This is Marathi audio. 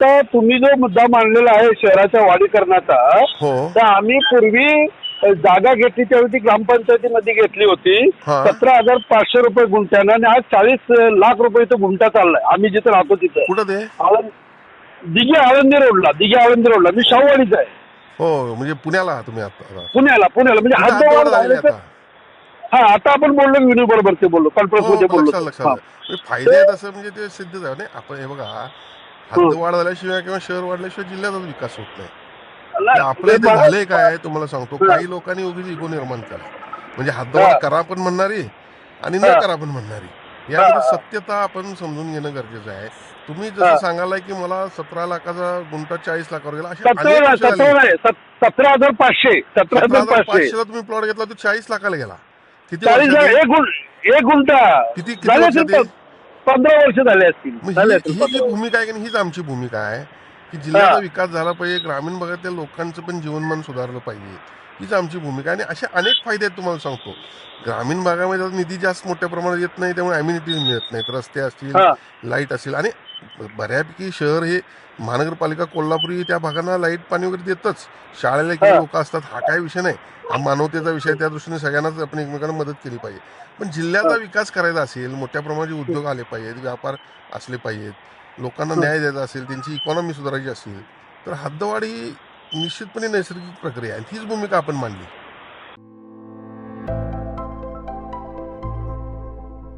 तर तुम्ही जो मुद्दा मांडलेला आहे शहराच्या वाढीकरणाचा हो. तर आम्ही पूर्वी जागा घेतली त्यावेळी ती ग्रामपंचायतीमध्ये घेतली होती. सतरा हजार पाचशे रुपये गुंठ्यानं आणि आज चाळीस लाख रुपये तो गुंठा चाललाय. आम्ही जिथे राहतो तिथे. दिघे आळंदी रोडला दिघे आळंदी रोडला. मी शाहूवाडीचा आहे. हो म्हणजे पुण्याला तुम्ही. पुण्याला पुण्याला. म्हणजे कुठं हा आता आपण बोललो विनू बरोबर ते बोललो कॉन्फरन्स हो, मध्ये लक्षात बोललो हा. म्हणजे फायदे आहेत असं म्हणजे ते सिद्ध झालं आपण हे बघा हद्दवाढ झाल्याशिवाय किंवा शहर वाढल्याशिवाय जिल्ह्याचाच विकास होत नाही. आपल्या इथे झालंय काय तुम्हाला सांगतो काही लोकांनी उगीच इगो निर्माण केला. म्हणजे हद्दवाढ हा. करा पण म्हणणारी आणि न हा. करा पण म्हणणारी. यामध्ये हा. सत्यता आपण समजून घेणं गरजेचं आहे. तुम्ही हा. जसं सांगालाय की मला सतरा लाखाचा गुंठा चाळीस लाखावर गेला अशी सतरा हजार पाचशे सतरा हजार पाचशे. तुम्ही प्लॉट घेतला तो चाळीस लाखाला गेला. किती चाळीस वर्षात? एक एक गुंठा किती किती झाले वर्षात असतील पंधरा वर्ष झाले असतील मग झाले ही असतील ही जी पंधरा वर्ष. भूमिका आहे की नाही, हीच आमची भूमिका आहे की जिल्ह्याचा. विकास झाला पाहिजे ग्रामीण भागातल्या लोकांचं पण जीवनमान सुधारलं पाहिजे. हीच आमची भूमिका आणि असे अनेक फायदे आहेत तुम्हाला सांगतो. ग्रामीण भागामध्ये निधी जास्त मोठ्या प्रमाणात येत नाही त्यामुळे अम्युनिटीज मिळत नाहीत. रस्ते असतील. लाइट असेल आणि बऱ्यापैकी शहर हे महानगरपालिका कोल्हापुरी त्या भागांना लाइट पाणी वगैरे देतच. शाळेला हा. लोक असतात. हा काय विषय नाही. हा मानवतेचा विषय त्या दृष्टीने सगळ्यांनाच आपण एकमेकांना मदत केली पाहिजे. पण जिल्ह्याचा विकास करायचा असेल मोठ्या प्रमाणात उद्योग आले पाहिजेत व्यापार असले पाहिजेत लोकांना न्याय द्यायचा असेल त्यांची इकॉनॉमी सुधारायची असेल तर हद्दवाढ ही निश्चितपणे नैसर्गिक प्रक्रिया आहे. हीच भूमिका आपण मांडली.